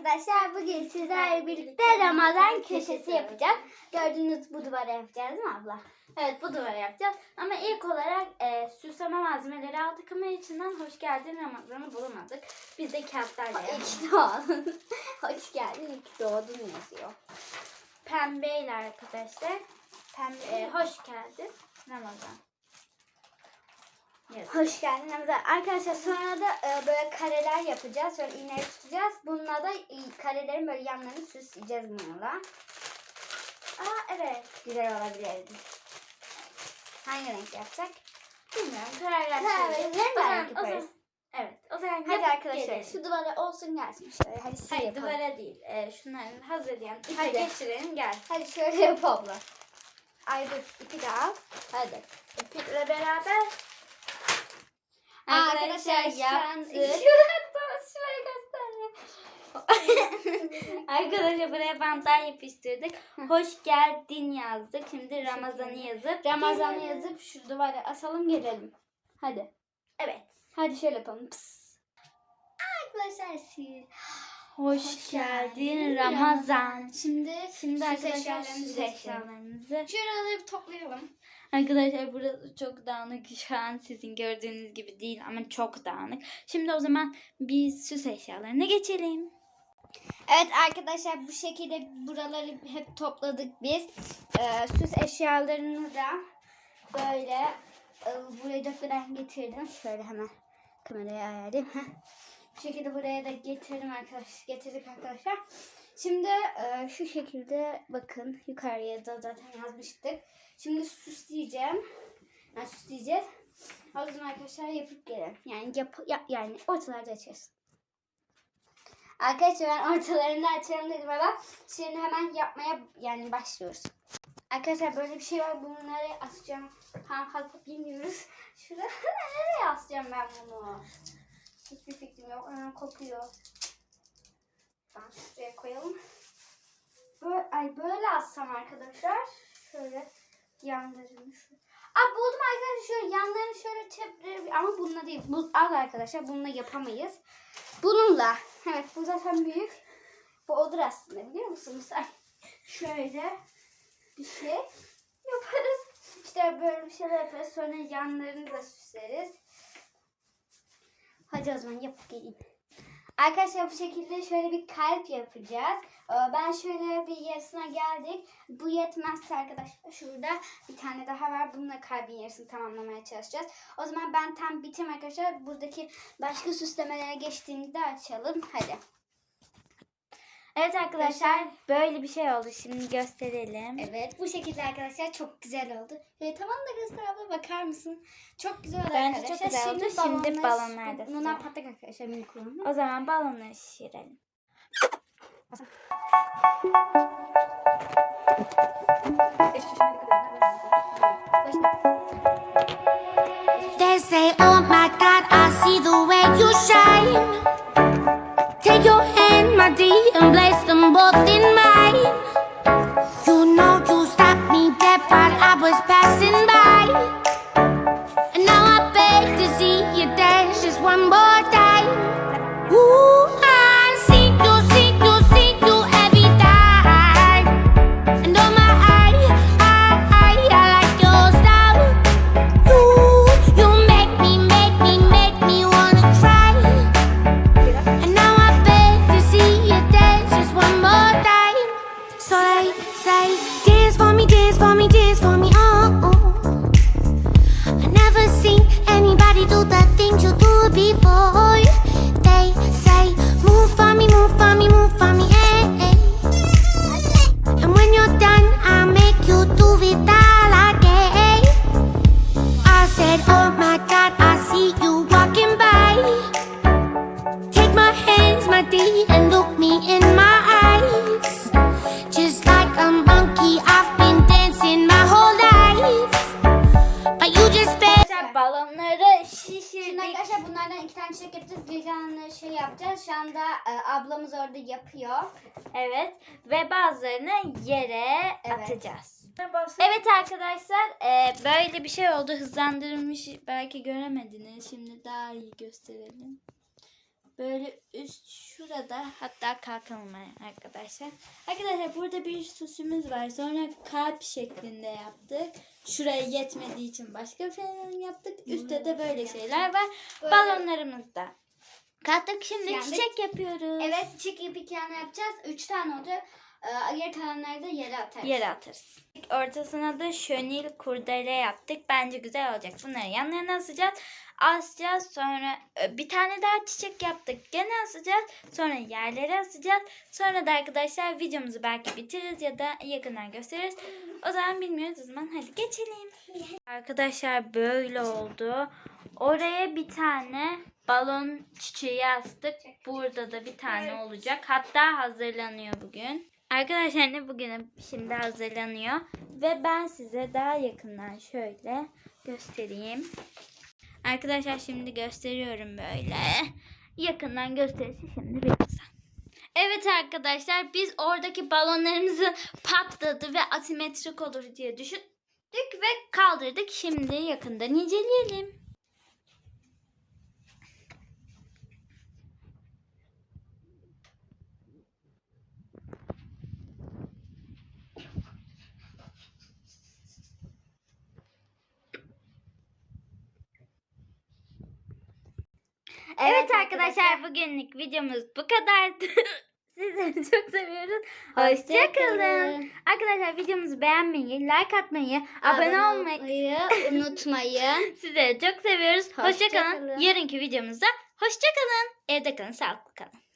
arkadaşlar bugün sizlerle birlikte Ramazan köşesi yapacağız. Gördüğünüz bu duvara yapacağız değil mi abla? Evet bu duvara yapacağız. Ama ilk olarak e, süsleme malzemeleri aldık ama içinden hoş geldin Ramazan'ı bulamadık. Biz de kağıtlarla. İyi doğdun. Hoş geldin, ki doğdun yazıyor. Pembeyle arkadaşlar. Pembe. E, hoş geldin Ramazan. Yes. Hoş geldin Ramazan. Arkadaşlar sonra da e, böyle kareler yapacağız. Şöyle iğneyi tutacağız. Bununla da karelerin böyle yanlarını süsleyeceğiz bununla. Aa evet. Güzel olabilirdi. Hangi renk yapsak? Bilmiyorum karar Karar vereceğiz. zaman- yaparız. Evet o zaman Hadi arkadaşlar gelelim. şu duvara olsun gelsin şöyle. Hadi Hayır yapalım. duvara değil. E, şunları hazırlayan ipi Hadi. geçirelim gel. Hadi şöyle yap abla. Ay dur ipi de al. Hadi. İpiyle beraber Arkadaşlar yaptık. Şurayı gösterme. Arkadaşlar buraya bantlar yapıştırdık. Hoş geldin yazdık. Şimdi Ramazan'ı yazıp Ramazan'ı yazıp şu duvara asalım gelelim. Hadi. Evet. Hadi şöyle yapalım. Pıs. Arkadaşlar siz. Hoş, geldin Ramazan. Şimdi Şimdi arkadaşlar eşyalarımızı süs eşyalarımızı. Şuraları bir toplayalım. Arkadaşlar burası çok dağınık. Şu an sizin gördüğünüz gibi değil ama çok dağınık. Şimdi o zaman biz süs eşyalarına geçelim. Evet arkadaşlar bu şekilde buraları hep topladık biz. Ee, süs eşyalarını da böyle e, buraya dökmeden getirdim. Şöyle hemen kameraya ayarlayayım. Heh. Şekilde buraya da getirdim arkadaşlar. Getirdik arkadaşlar. Şimdi e, şu şekilde bakın yukarıya da zaten yazmıştık. Şimdi süsleyeceğim. Yani süsleyeceğiz. O zaman arkadaşlar yapıp gelelim. Yani yap, yap yani ortalarda açarız. Arkadaşlar ben ortalarını açalım dedim ama şimdi hemen yapmaya yani başlıyoruz. Arkadaşlar böyle bir şey var. Bunu nereye asacağım? Tam kalkıp bilmiyoruz. Şuraya nereye asacağım ben bunu? Hiçbir fikrim yok. Aa, kokuyor. Ben şuraya koyalım. Böyle, ay böyle assam arkadaşlar. Şöyle yanlarını şu. Aa buldum arkadaşlar şöyle yanlarını şöyle çevirelim. Ama bununla değil. Bu az arkadaşlar. Bununla yapamayız. Bununla. Evet bu zaten büyük. Bu olur aslında biliyor musunuz? Ay, şöyle bir şey yaparız. İşte böyle bir şeyler yaparız. Sonra yanlarını da süsleriz. Hadi o zaman yapıp geleyim. Arkadaşlar bu şekilde şöyle bir kalp yapacağız. Ee, Ben şöyle bir yarısına geldik. Bu yetmezse arkadaşlar şurada bir tane daha var. Bununla kalbin yarısını tamamlamaya çalışacağız. O zaman ben tam bitim arkadaşlar. Buradaki başka süslemelere geçtiğimizde açalım. Hadi. Evet arkadaşlar böyle bir şey oldu. Şimdi gösterelim. Evet bu şekilde arkadaşlar çok güzel oldu. Evet tamam da göster abla bakar mısın? Çok güzel oldu Bence çok arkadaşlar. güzel oldu. Şimdi balonlar- da Bunlar patlak arkadaşlar minik olanlar. O zaman balonları şişirelim. They arkadaşlar bunlardan iki tane çiçek yapacağız. Bir tane şey yapacağız. Şu anda e, ablamız orada yapıyor. Evet ve bazılarını yere Evet. atacağız. Evet arkadaşlar e, böyle bir şey oldu hızlandırılmış belki göremediniz şimdi daha iyi gösterelim. Böyle üst şurada hatta kalkalım arkadaşlar. Arkadaşlar burada bir süsümüz var. Sonra kalp şeklinde yaptık. Şuraya yetmediği için başka bir şeyler yaptık. Üstte de böyle şeyler var. Böyle- Balonlarımız da. Kattık şimdi Yani- çiçek yapıyoruz. Evet çiçek ipik yana yapacağız. Üç tane olacak. Ee, geri kalanları da yere atarız. Yere atarız. Ortasına da şönil kurdele yaptık. Bence güzel olacak. Bunları yanlarına asacağız. Asacağız. Sonra e, bir tane daha çiçek yaptık. Gene asacağız. Sonra yerlere asacağız. Sonra da arkadaşlar videomuzu belki bitiririz ya da yakından gösteririz. O zaman bilmiyoruz o zaman hadi geçelim. Arkadaşlar böyle oldu. Oraya bir tane balon çiçeği astık. Burada da bir tane olacak. Hatta hazırlanıyor bugün. Arkadaşlar ne bugüne şimdi hazırlanıyor. Ve ben size daha yakından şöyle göstereyim. Arkadaşlar şimdi gösteriyorum böyle. Yakından gösterisi şimdi birazdan. Evet arkadaşlar biz oradaki balonlarımızı patladı ve asimetrik olur diye düşündük ve kaldırdık. Şimdi yakından inceleyelim. Evet arkadaşlar bugünlük videomuz bu kadardı. Sizleri çok seviyoruz. Hoşçakalın. Arkadaşlar videomuzu beğenmeyi, like atmayı, abone olmayı unutmayın. sizleri çok seviyoruz. Hoşçakalın. Hoşça kalın. Yarınki videomuzda hoşçakalın. Evde kalın, sağlıklı kalın.